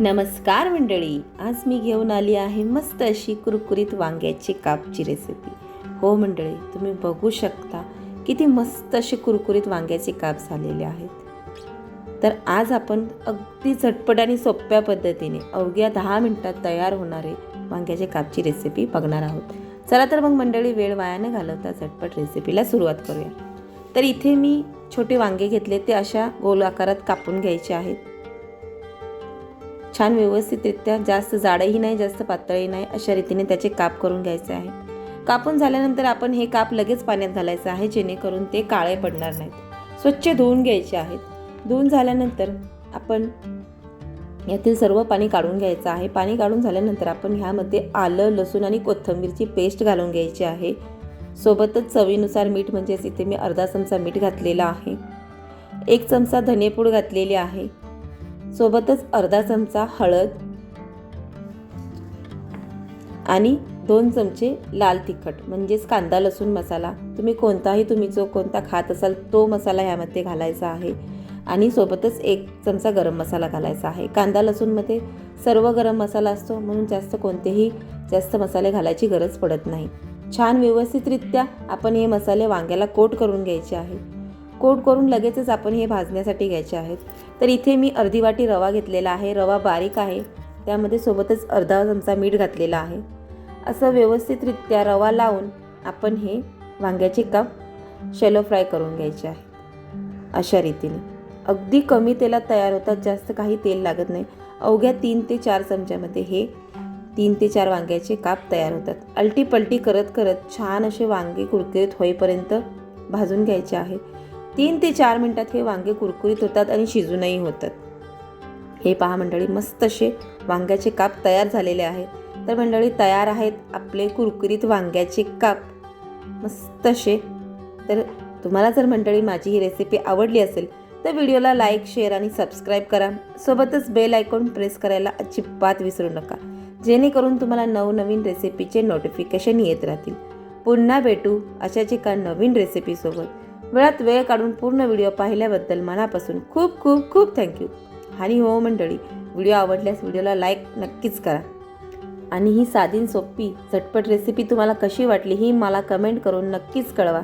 नमस्कार मंडळी आज मी घेऊन आली आहे मस्त अशी कुरकुरीत वांग्याची कापची रेसिपी हो मंडळी तुम्ही बघू शकता किती मस्त असे कुरकुरीत वांग्याचे काप झालेले आहेत. तर आज आपण अगदी झटपट आणि सोप्या पद्धतीने अवघ्या दहा मिनटात तयार होणारे वांग्याचे कापची रेसिपी बघणार आहोत. चला तर मग मंडळी वेळ वाया न घालवता झटपट रेसिपीला सुरुवात करूया. तर इथे मी छोटे वांगे घेतले ते अशा गोल आकारात कापून घ्यायचे आहेत. छान व्यवस्थितरित्या जास्त जाडही नाही जास्त पातळही नाही अशा रीतीने त्याचे काप करून घ्यायचे आहे. कापून झाल्यानंतर आपण हे काप लगेच पाण्यात घालायचं आहे जेणेकरून ते काळे पडणार नाहीत. स्वच्छ धुवून घ्यायचे आहेत. धुवून झाल्यानंतर आपण यातील सर्व पाणी काढून घ्यायचं आहे. पाणी काढून झाल्यानंतर आपण ह्यामध्ये आलं लसूण आणि कोथिंबीरची पेस्ट घालून घ्यायची आहे. सोबतच चवीनुसार मीठ म्हणजेच इथे मी अर्धा चमचा मीठ घातलेला आहे. एक चमचा धनेपूड घातलेली आहे. सोबतच अर्धा चमचा हळद आणि दोन चमचे लाल तिखट म्हणजेच कांदा लसूण मसाला. तुम्ही कोणताही तुम्ही जो कोणता खात असाल तो मसाला यामध्ये घालायचा आहे. आणि सोबतच एक चमचा गरम मसाला घालायचा आहे. कांदा लसूणमध्ये सर्व गरम मसाला असतो म्हणून जास्त कोणतेही जास्त मसाले घालायची गरज पडत नाही. छान व्यवस्थितरित्या आपण हे मसाले वांग्याला कोट करून घ्यायचे आहे. कोट करून लगेचच आपण हे भाजण्यासाठी घ्यायचे आहेत. तर इथे मी अर्धी वाटी रवा घेतलेला आहे. रवा बारीक आहे. त्यामध्ये सोबतच अर्धा चमचा मीठ घातलेला आहे. असं व्यवस्थितरित्या रवा लावून आपण हे वांग्याचे काप शेलो फ्राय करून घ्यायचे आहे अशा रीतीने. अगदी कमी तेलात तयार होतात. जास्त काही तेल लागत नाही. अवघ्या तीन ते चार चमच्यामध्ये हे तीन ते चार वांग्याचे काप तयार होतात. अलटी पलटी करत करत छान असे वांगे कुरकुरीत होईपर्यंत भाजून घ्यायचे आहे. तीन ते चार मिनटात हे वांगे कुरकुरीत होतात आणि शिजूनही होतात. हे पहा मंडळी मस्त असे वांग्याचे काप तयार झालेले आहेत तर मंडळी तयार आहेत आपले कुरकुरीत वांग्याचे काप. मस्त असे. तर तुम्हाला जर मंडळी माझी ही रेसिपी आवडली असेल तर व्हिडिओला लाईक शेअर आणि सबस्क्राईब करा. सोबतच बेल आयकॉन प्रेस करायला अजिबात विसरू नका. जेणेकरून तुम्हाला नवनवीन रेसिपीचे नोटिफिकेशन येत राहतील. पुन्हा भेटू अशाच एका नवीन रेसिपीसोबत वेळात वेळ काढून पूर्ण व्हिडिओ पाहिल्याबद्दल मनापासून खूप खूप खूप थँक्यू आणि हो मंडळी व्हिडिओ आवडल्यास व्हिडिओला लाईक नक्कीच करा. आणि ही साधी सोपी झटपट रेसिपी तुम्हाला कशी वाटली ही मला कमेंट करून नक्कीच कळवा.